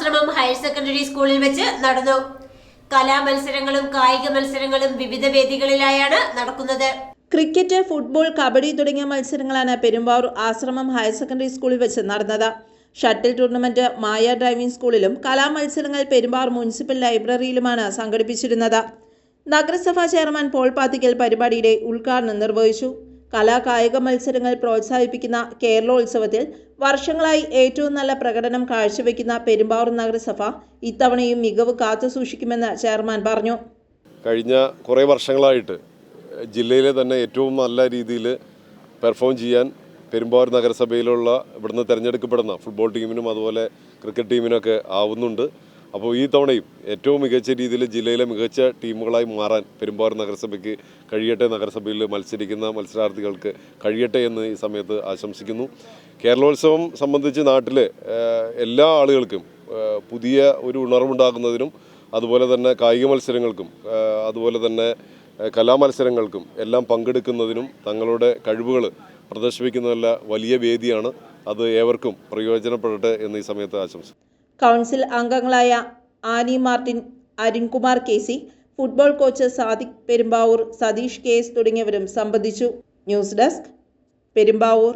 ആശ്രമം higher secondary സ്കൂളിൽ വെച്ച് നടന്നു. കലാമത്സരങ്ങളും കായിക മത്സരങ്ങളും വിവിധ വേദികളിലായാണ് നടക്കുന്നത്. ക്രിക്കറ്റ് ഫുട്ബോൾ കബഡി തുടങ്ങിയ മത്സരങ്ങളാണ് പെരുമ്പാവൂർ ആശ്രമം ഹയർ സെക്കൻഡറി സ്കൂളിൽ വെച്ച് നടന്നത്. ഷട്ടിൽ ടൂർണമെന്റ് മായ ഡ്രൈവിംഗ് സ്കൂളിലും കലാമത്സരങ്ങൾ പെരുമ്പാവൂർ മുനിസിപ്പൽ ലൈബ്രറിയിലുമാണ് സംഘടിപ്പിച്ചിരുന്നത്. നഗരസഭാ ചെയർമാൻ പോൾ പാത്തിക്കൽ പരിപാടിയുടെ ഉദ്ഘാടനം നിർവഹിച്ചു. കലാ കായിക മത്സരങ്ങൾ പ്രോത്സാഹിപ്പിക്കുന്ന കേരളോത്സവത്തിൽ വർഷങ്ങളായി ഏറ്റവും നല്ല പ്രകടനം കാഴ്ചവെക്കുന്ന പെരുമ്പാവൂർ നഗരസഭ ഇത്തവണയും മികവ് കാത്തുസൂക്ഷിക്കുമെന്ന് ചെയർമാൻ പറഞ്ഞു. കഴിഞ്ഞ കുറേ വർഷങ്ങളായിട്ട് ജില്ലയിലെ തന്നെ ഏറ്റവും നല്ല രീതിയിൽ പെർഫോം ചെയ്യാൻ പെരുമ്പാവൂർ നഗരസഭയിലുള്ള ഇവിടുന്ന് തിരഞ്ഞെടുക്കപ്പെടുന്ന ഫുട്ബോൾ ടീമിനും അതുപോലെ ക്രിക്കറ്റ് ടീമിനൊക്കെ ആവുന്നുണ്ട്. അപ്പോൾ ഈ തവണയും ഏറ്റവും മികച്ച രീതിയിൽ ജില്ലയിലെ മികച്ച ടീമുകളായി മാറാൻ പെരുമ്പാവൂർ നഗരസഭയ്ക്ക് കഴിയട്ടെ നഗരസഭയിൽ മത്സരിക്കുന്ന മത്സരാർത്ഥികൾക്ക് കഴിയട്ടെ എന്ന് ഈ സമയത്ത് ആശംസിക്കുന്നു. കേരളോത്സവം സംബന്ധിച്ച് നാട്ടിലെ എല്ലാ ആളുകൾക്കും പുതിയ ഒരു ഉണർവുണ്ടാകുന്നതിനും അതുപോലെ തന്നെ കായിക മത്സരങ്ങൾക്കും അതുപോലെ തന്നെ കലാമത്സരങ്ങൾക്കും എല്ലാം പങ്കെടുക്കുന്നതിനും തങ്ങളുടെ കഴിവുകൾ പ്രദർശിപ്പിക്കുന്നതല്ല വലിയ വേദിയാണ്. അത് ഏവർക്കും പ്രയോജനപ്പെടട്ടെ എന്ന് ഈ സമയത്ത് ആശംസിക്കുന്നു. കൗൺസിൽ അംഗങ്ങളായ Annie Martin Arunkumar K C football coach Sadiq Perumbavoor Satheesh K S തുടങ്ങിയവരും സംബന്ധിച്ചു. News desk Perumbavoor.